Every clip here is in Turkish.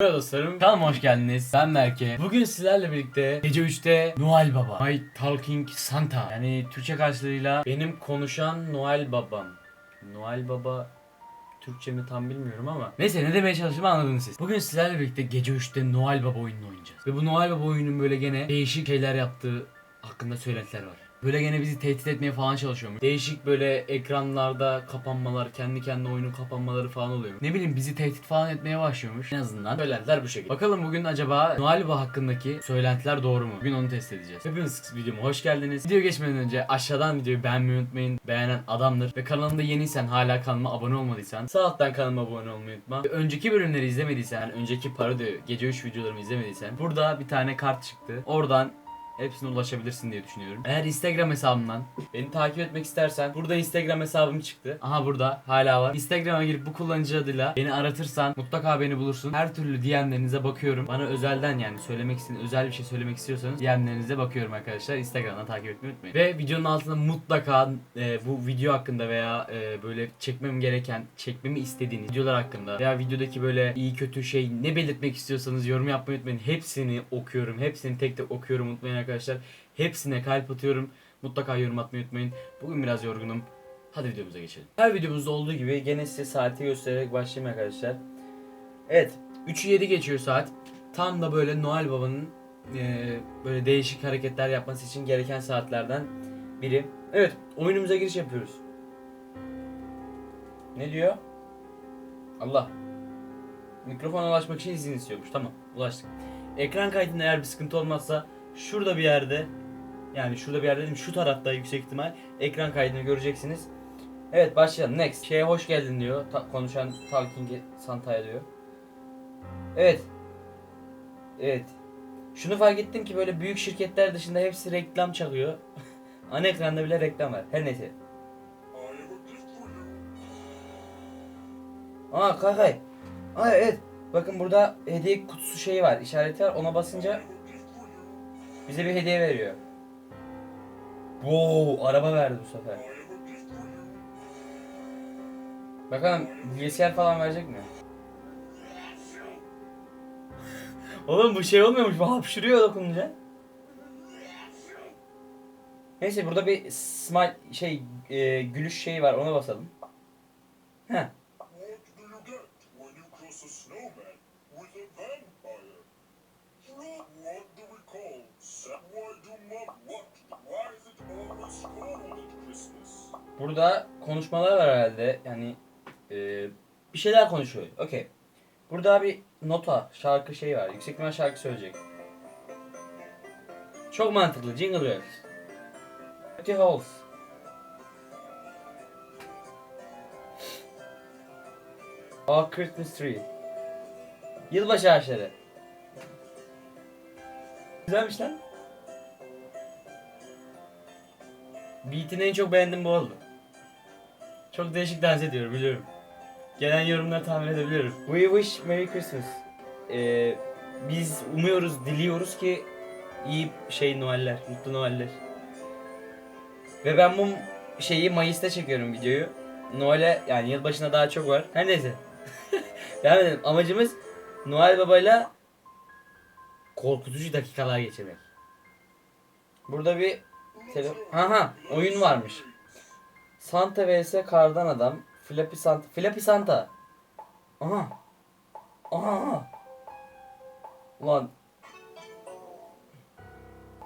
Merhaba dostlarım, kanalıma hoş geldiniz. Ben Berke. Bugün sizlerle birlikte gece 3'te Noel Baba. My Talking Santa. Yani Türkçe karşılığıyla benim konuşan Noel Babam. Noel Baba Türkçe mi tam bilmiyorum ama. Neyse ne demeye çalıştığımı anladınız siz. Bugün sizlerle birlikte gece 3'te Noel Baba oyununu oynayacağız. Ve bu Noel Baba oyunun böyle gene değişik şeyler yaptığı hakkında söylentiler var. Böyle gene bizi tehdit etmeye falan çalışıyormuş. Değişik böyle ekranlarda kapanmalar, kendi kendine oyunun kapanmaları falan oluyor. Ne bileyim bizi tehdit falan etmeye başlıyormuş. En azından söylentiler bu şekilde. Bakalım bugün acaba Noel hakkındaki söylentiler doğru mu? Bugün onu test edeceğiz. Hepiniz videoma hoş geldiniz. Video geçmeden önce aşağıdan videoyu beğenmeyi unutmayın. Beğenen adamdır. Ve kanalımda yeniysen hala kanalıma abone olmadıysan sağ alttan kanalıma abone olmayı unutma. Ve önceki bölümleri izlemediysen, önceki parodi gece 3 videolarımı izlemediysen burada bir tane kart çıktı. Oradan hepsine ulaşabilirsin diye düşünüyorum. Eğer Instagram hesabımdan beni takip etmek istersen burada Instagram hesabım çıktı. Aha burada hala var. Instagram'a girip bu kullanıcı adıyla beni aratırsan mutlaka beni bulursun. Her türlü DM'lerinize bakıyorum. Bana özelden yani söylemek istediğiniz özel bir şey söylemek istiyorsanız DM'lerinize bakıyorum arkadaşlar. Instagram'dan takip etmeyi unutmayın. Ve videonun altına mutlaka e, bu video hakkında veya e, böyle çekmem gereken, çekmemi istediğiniz videolar hakkında veya videodaki böyle iyi kötü şey ne belirtmek istiyorsanız yorum yapmayı unutmayın. Hepsini okuyorum. Hepsini tek tek okuyorum unutmayın arkadaşlar. Hepsine kalp atıyorum. Mutlaka yorum atmayı unutmayın. Bugün biraz yorgunum. Hadi videomuza geçelim. Her videomuzda olduğu gibi gene size saati göstererek başlayayım arkadaşlar. Evet. 3'ü 7 geçiyor saat. Tam da böyle Noel Baba'nın eee, böyle değişik hareketler yapması için gereken saatlerden biri. Evet. Oyunumuza giriş yapıyoruz. Ne diyor? Allah. Mikrofona ulaşmak için izin istiyormuş. Tamam. Ulaştık. Ekran kaydında eğer bir sıkıntı olmazsa şurada bir yerde yani şurada bir yerde dedim şu tarafta yüksek ihtimal ekran kaydını göreceksiniz. Evet başlayalım. Next. Şeye hoş geldin diyor. Ta- konuşan Talking Santa'ya diyor. Evet. Evet. Şunu fark ettim ki böyle büyük şirketler dışında hepsi reklam çalıyor. Ana ekranda bile reklam var. Her neyse. Aa Kaykay. Aa evet. Bakın burada hediye kutusu şeyi var. işareti var. Ona basınca bize bir hediye veriyor. Wow, araba verdi bu sefer. Bakalım bilgisayar falan verecek mi? Oğlum bu şey olmuyormuş. Bu hapşırıyor dokununca. Neyse burada bir smile şey e, gülüş şeyi var. Ona basalım. Heh. Burada konuşmalar var herhalde. Yani e, bir şeyler konuşuyor. Okey. Burada bir nota, şarkı şey var. Yüksek ihtimal şarkı söyleyecek. Çok mantıklı. Jingle Bells. Empty Halls. Our Christmas Tree. Yılbaşı ağaçları. Güzelmiş lan. Beat'ini en çok beğendim bu oldu. Çok değişik dans ediyor biliyorum. Gelen yorumları tahmin edebiliyorum. We wish Merry Christmas. Ee, biz umuyoruz, diliyoruz ki iyi şey Noeller, mutlu Noeller. Ve ben bu şeyi Mayıs'ta çekiyorum videoyu. Noel'e yani yılbaşına daha çok var. Her neyse. Devam edelim. Amacımız Noel Baba'yla korkutucu dakikalar geçirmek. Burada bir tele... Aha oyun varmış. Santa vs Kardan Adam. Flappy Santa. Flappy Santa. Aha. Aha. Ulan.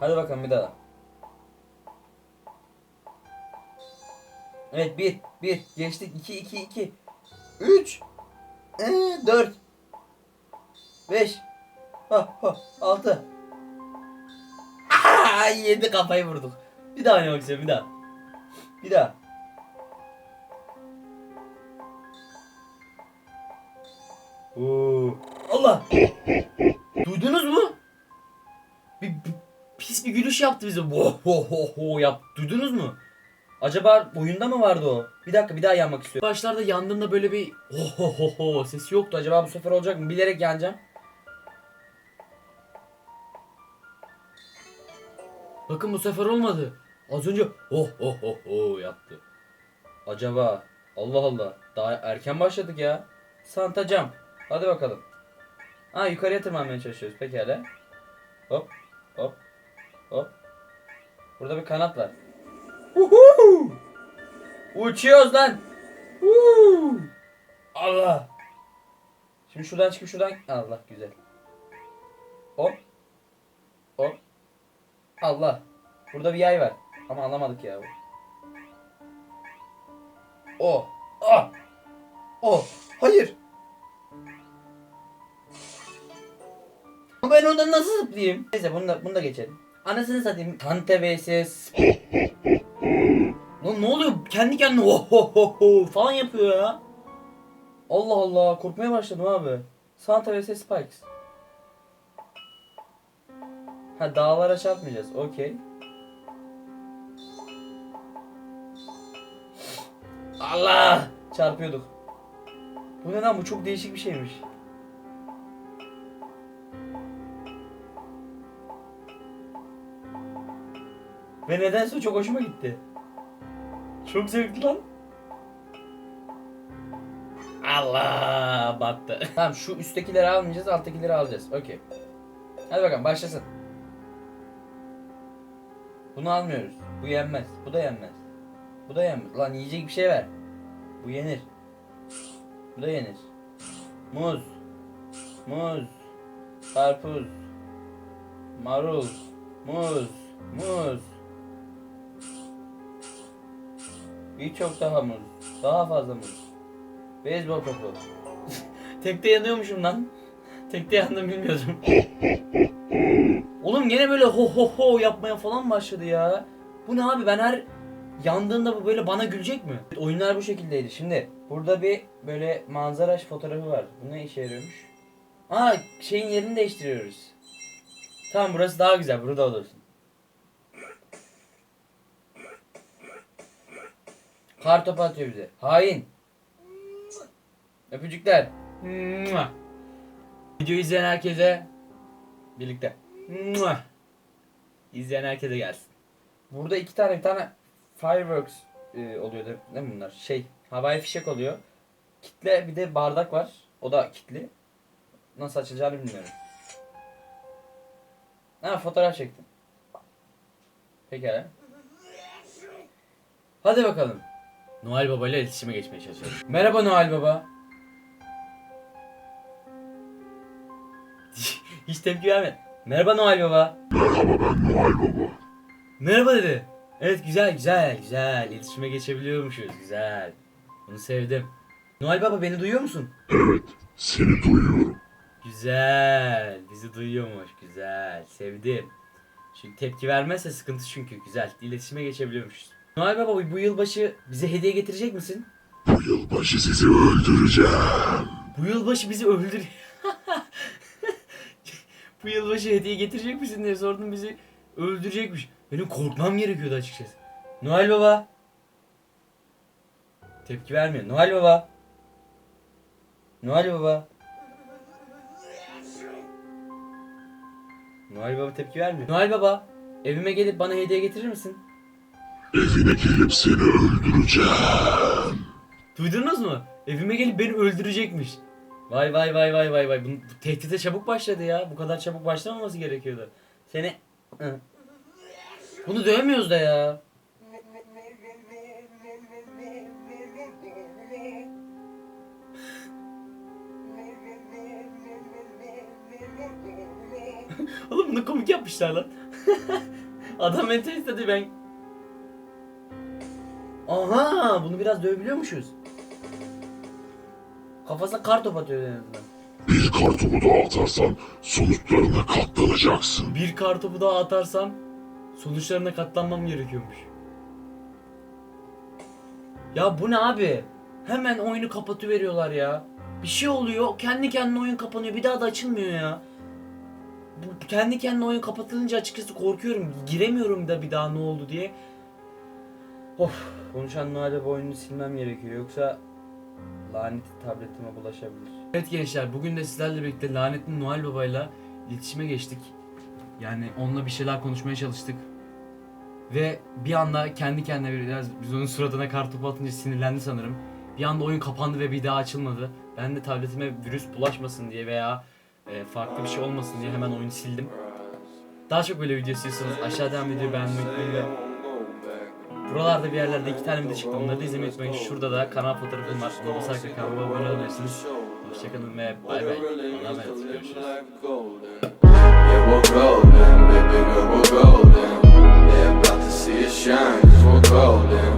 Hadi bakalım bir daha. Evet bir, bir. Geçtik. iki, iki, iki. Üç. Ee, dört. Beş. Ha, ha, altı. Aa, yedi kafayı vurduk. Bir daha oynamak istiyorum bir daha. Bir daha. Oo. Allah. Duydunuz mu? Bir, bir- pis bir gülüş yaptı bize. Ho ho ho yap. Duydunuz mu? Acaba oyunda mı vardı o? Bir dakika bir daha yanmak istiyorum. Başlarda yandığımda böyle bir ho ho ho ho sesi yoktu. Acaba bu sefer olacak mı? Bilerek yanacağım. Bakın bu sefer olmadı. Az önce ho ho ho ho yaptı. Acaba Allah Allah daha erken başladık ya. Santa Jump. Hadi bakalım. Aa yukarıya tırmanmaya çalışıyoruz pekala. Hop hop hop. Burada bir kanat var. Uhu! Uçuyoruz lan. Uhu! Allah. Şimdi şuradan çıkıp şuradan Allah güzel. Hop. Hop. Allah. Burada bir yay var. Ama anlamadık ya. O. Ah. O. Hayır. Ben ondan nasıl zıplayayım? Neyse bunu da, bunu da geçelim. Anasını satayım. Tante vs. Lan ne oluyor? Kendi kendine oh ho ho ho falan yapıyor ya. Allah Allah korkmaya başladım abi. Santa vs Spikes. Ha dağlara çarpmayacağız. Okey. Allah! Çarpıyorduk. Bu ne lan bu çok değişik bir şeymiş. Ve nedense çok hoşuma gitti. Çok zevkli lan. Allah battı. tamam şu üsttekileri almayacağız alttakileri alacağız. Okey. Hadi bakalım başlasın. Bunu almıyoruz. Bu yenmez. Bu da yenmez. Bu da yenmez. Lan yiyecek bir şey ver. Bu yenir. Bu da yenir. Muz. Muz. Karpuz. Marul. Muz. Muz. Birçok daha muz. Daha fazla muz. Beyzbol topu. Tekte yanıyormuşum lan. Tekte yandım bilmiyordum. Oğlum gene böyle ho ho ho yapmaya falan başladı ya. Bu ne abi ben her yandığında bu böyle bana gülecek mi? Oyunlar bu şekildeydi. Şimdi burada bir böyle manzara fotoğrafı var. Bu ne işe yarıyormuş? Aa şeyin yerini değiştiriyoruz. Tamam burası daha güzel. Burada olursun. Kar topu atıyor bize. Hain. Öpücükler. Mua. Videoyu izleyen herkese birlikte. İzleyen herkese gelsin. Burada iki tane bir tane fireworks e, oluyor değil mi bunlar? Şey havai fişek oluyor. Kitle bir de bardak var. O da kitli. Nasıl açılacağını bilmiyorum. Ha fotoğraf çektim. Pekala. Hadi bakalım. Noel Baba ile iletişime geçmeye çalışıyorum. Merhaba Noel Baba. Hiç tepki verme. Merhaba Noel Baba. Merhaba ben Noel Baba. Merhaba dedi. Evet güzel güzel güzel. İletişime geçebiliyormuşuz. Güzel. Bunu sevdim. Noel Baba beni duyuyor musun? Evet, seni duyuyorum. Güzel. Bizi duyuyormuş. Güzel. Sevdim. Çünkü tepki vermezse sıkıntı çünkü. Güzel. İletişime geçebiliyormuşuz. Noel Baba bu yılbaşı bize hediye getirecek misin? Bu yılbaşı sizi öldüreceğim. Bu yılbaşı bizi öldür. bu yılbaşı hediye getirecek misin diye sordum bizi öldürecekmiş. Benim korkmam gerekiyordu açıkçası. Noel Baba. Tepki vermiyor. Noel Baba. Noel Baba. Noel Baba tepki vermiyor. Noel Baba, evime gelip bana hediye getirir misin? Evine gelip seni öldüreceğim. Duydunuz mu? Evime gelip beni öldürecekmiş. Vay vay vay vay vay vay. Bu, bu tehdite çabuk başladı ya. Bu kadar çabuk başlamaması gerekiyordu. Seni... Bunu dövmüyoruz da ya. Oğlum bunu komik yapmışlar lan. Adam mental istedi ben. Aha bunu biraz dövebiliyormuşuz. Kafasına kar top atıyor en azından. Bir kartopu daha atarsan sonuçlarına katlanacaksın. Bir kar topu daha atarsam sonuçlarına katlanmam gerekiyormuş. Ya bu ne abi? Hemen oyunu kapatıveriyorlar ya. Bir şey oluyor, kendi kendine oyun kapanıyor, bir daha da açılmıyor ya. Bu kendi kendine oyun kapatılınca açıkçası korkuyorum. Giremiyorum da bir daha ne oldu diye. Of, konuşan Noel'e bu oyunu silmem gerekiyor yoksa lanet tabletime bulaşabilir. Evet gençler, bugün de sizlerle birlikte lanetli Noel Baba'yla iletişime geçtik. Yani onunla bir şeyler konuşmaya çalıştık. Ve bir anda kendi kendine biraz biz onun suratına kartopu atınca sinirlendi sanırım. Bir anda oyun kapandı ve bir daha açılmadı. Ben de tabletime virüs bulaşmasın diye veya e, farklı bir şey olmasın diye hemen oyunu sildim. Daha çok böyle video istiyorsanız aşağıdan videoyu beğenmeyi unutmayın Buralarda bir yerlerde iki tane video çıktı. Onları da izlemeyi unutmayın. Şurada da kanal fotoğrafım var. Ona basarak da kanalıma abone olabilirsiniz. Hoşçakalın ve bay bay. Allah'a emanet. Görüşürüz. Yeah, we're golden, baby girl, we're golden. They're about to see us shine, cause we're golden.